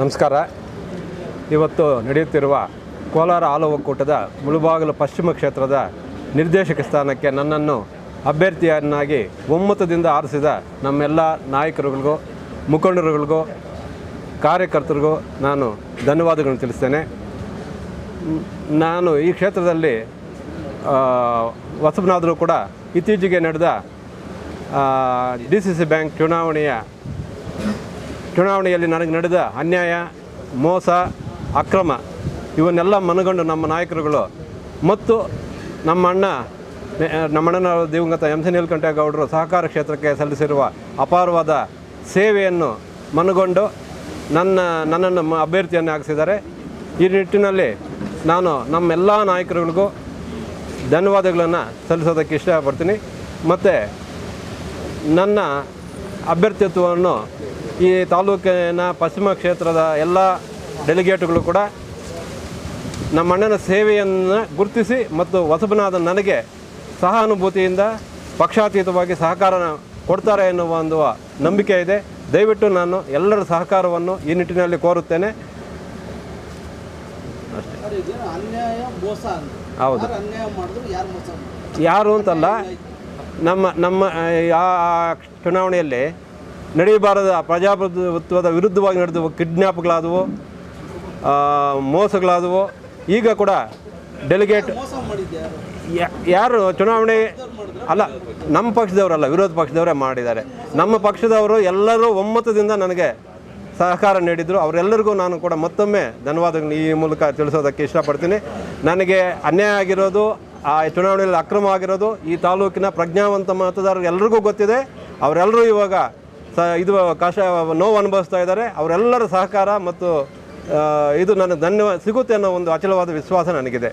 ನಮಸ್ಕಾರ. ಇವತ್ತು ನಡೆಯುತ್ತಿರುವ ಕೋಲಾರ ಹಾಲು ಒಕ್ಕೂಟದ ಮುಳುಬಾಗಿಲು ಪಶ್ಚಿಮ ಕ್ಷೇತ್ರದ ನಿರ್ದೇಶಕ ಸ್ಥಾನಕ್ಕೆ ನನ್ನನ್ನು ಅಭ್ಯರ್ಥಿಯನ್ನಾಗಿ ಒಮ್ಮತದಿಂದ ಆರಿಸಿದ ನಮ್ಮೆಲ್ಲ ನಾಯಕರುಗಳಿಗೂ, ಮುಖಂಡರುಗಳಿಗೂ, ಕಾರ್ಯಕರ್ತರಿಗೂ ನಾನು ಧನ್ಯವಾದಗಳನ್ನು ತಿಳಿಸ್ತೇನೆ. ನಾನು ಈ ಕ್ಷೇತ್ರದಲ್ಲಿ ಹೊಸಬನಾದರೂ ಕೂಡ ಇತ್ತೀಚೆಗೆ ನಡೆದ ಡಿ ಸಿ ಸಿ ಬ್ಯಾಂಕ್ ಚುನಾವಣೆಯ ಚುನಾವಣೆಯಲ್ಲಿ ನನಗೆ ನಡೆದ ಅನ್ಯಾಯ, ಮೋಸ, ಅಕ್ರಮ ಇವನ್ನೆಲ್ಲ ಮನಗಂಡು ನಮ್ಮ ನಾಯಕರುಗಳು ಮತ್ತು ನಮ್ಮ ಅಣ್ಣ ನಮ್ಮಣ್ಣನ ದಿವಂಗತ ಎಂ ಸಿ ನೀಲಕಂಠೇಗೌಡರು ಸಹಕಾರ ಕ್ಷೇತ್ರಕ್ಕೆ ಸಲ್ಲಿಸಿರುವ ಅಪಾರವಾದ ಸೇವೆಯನ್ನು ಮನಗೊಂಡು ನನ್ನ, ನನ್ನನ್ನು ಅಭ್ಯರ್ಥಿಯನ್ನು ಹಾಕಿಸಿದ್ದಾರೆ ಈ ನಿಟ್ಟಿನಲ್ಲಿ ನಾನು ನಮ್ಮೆಲ್ಲ ನಾಯಕರುಗಳಿಗೂ ಧನ್ಯವಾದಗಳನ್ನು ಸಲ್ಲಿಸೋದಕ್ಕೆ ಇಷ್ಟಪಡ್ತೀನಿ. ಮತ್ತು ನನ್ನ ಅಭ್ಯರ್ಥಿತ್ವವನ್ನು ಈ ತಾಲೂಕಿನ ಪಶ್ಚಿಮ ಕ್ಷೇತ್ರದ ಎಲ್ಲ ಡೆಲಿಗೇಟ್ಗಳು ಕೂಡ ನಮ್ಮ ಅಣ್ಣನ ಸೇವೆಯನ್ನು ಗುರುತಿಸಿ ಮತ್ತು ಹೊಸಬನಾದ ನನಗೆ ಸಹಾನುಭೂತಿಯಿಂದ ಪಕ್ಷಾತೀತವಾಗಿ ಸಹಕಾರ ಕೊಡ್ತಾರೆ ಎನ್ನುವ ಒಂದು ನಂಬಿಕೆ ಇದೆ. ದಯವಿಟ್ಟು ನಾನು ಎಲ್ಲರ ಸಹಕಾರವನ್ನು ಈ ನಿಟ್ಟಿನಲ್ಲಿ ಕೋರುತ್ತೇನೆ. ಹೌದು. ಯಾರು ಅಂತಲ್ಲ ನಮ್ಮ ನಮ್ಮ ಆ ಚುನಾವಣೆಯಲ್ಲಿ ನಡೆಯಬಾರದ ಪ್ರಜಾಪ್ರಭುತ್ವದ ವಿರುದ್ಧವಾಗಿ ನಡೆದವು ಕಿಡ್ನ್ಯಾಪ್ಗಳಾದವು ಮೋಸಗಳಾದವು, ಈಗ ಕೂಡ ಡೆಲಿಗೇಟ್ ಯಾರು ಚುನಾವಣೆ ಅಲ್ಲ, ನಮ್ಮ ಪಕ್ಷದವರಲ್ಲ, ವಿರೋಧ ಪಕ್ಷದವರೇ ಮಾಡಿದ್ದಾರೆ. ನಮ್ಮ ಪಕ್ಷದವರು ಎಲ್ಲರೂ ಒಮ್ಮತದಿಂದ ನನಗೆ ಸಹಕಾರ ನೀಡಿದರು. ಅವರೆಲ್ಲರಿಗೂ ನಾನು ಕೂಡ ಮತ್ತೊಮ್ಮೆ ಧನ್ಯವಾದಗಳು ಈ ಮೂಲಕ ತಿಳಿಸೋದಕ್ಕೆ ಇಷ್ಟಪಡ್ತೀನಿ. ನನಗೆ ಅನ್ಯಾಯ ಆಗಿರೋದು, ಆ ಚುನಾವಣೆಯಲ್ಲಿ ಅಕ್ರಮ ಆಗಿರೋದು, ಈ ತಾಲೂಕಿನ ಪ್ರಜ್ಞಾವಂತ ಮತದಾರರು ಎಲ್ರಿಗೂ ಗೊತ್ತಿದೆ. ಅವರೆಲ್ಲರೂ ಇವಾಗ ಇದು ಕಾಶ ನೋವು ಅನುಭವಿಸ್ತಾ ಇದ್ದಾರೆ. ಅವರೆಲ್ಲರ ಸಹಕಾರ ಮತ್ತು ಇದು ನನಗೆ ಧನ್ಯವಾದ ಸಿಗುತ್ತೆ ಅನ್ನೋ ಒಂದು ಅಚಲವಾದ ವಿಶ್ವಾಸ ನನಗಿದೆ.